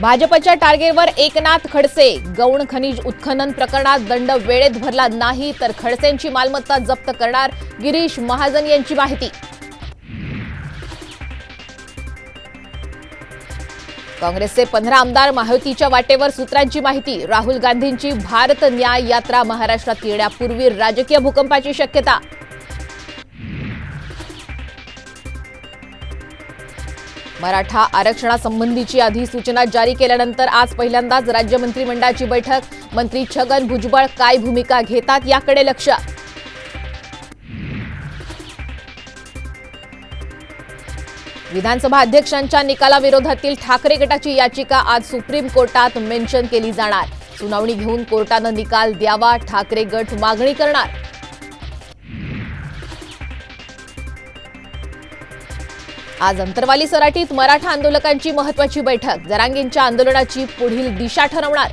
भाजपच्या टार्गेटवर एकनाथ खडसे. गौण खनिज उत्खनन प्रकरणात दंड वेळेत भरला नाही तर खडसेंची मालमत्ता जप्त करणार गिरीश महाजन यांची माहिती. काँग्रेसचे पंधरा आमदार महायुतीच्या वाटेवर सूत्रांची माहिती. राहुल गांधींची भारत न्याय यात्रा महाराष्ट्रात येण्यापूर्वी राजकीय भूकंपाची शक्यता. मराठा आरक्षणासंबंधीची अधिसूचना जारी केल्यानंतर आज पहिल्यांदाच राज्य मंत्रिमंडळाची बैठक. मंत्री छगन भुजबळ काय भूमिका घेतात याकडे लक्ष. विधानसभा अध्यक्षांच्या निकालाविरोधातील ठाकरे गटाची याचिका आज सुप्रीम कोर्टात मेन्शन केली जाणार. सुनावणी घेऊन कोर्टानं निकाल द्यावा ठाकरे गट मागणी करणार. आज अंतरवाली सराटीत मराठा आंदोलकांची महत्वाची बैठक. जरांगींच्या आंदोलनाची पुढील दिशा ठरवणार.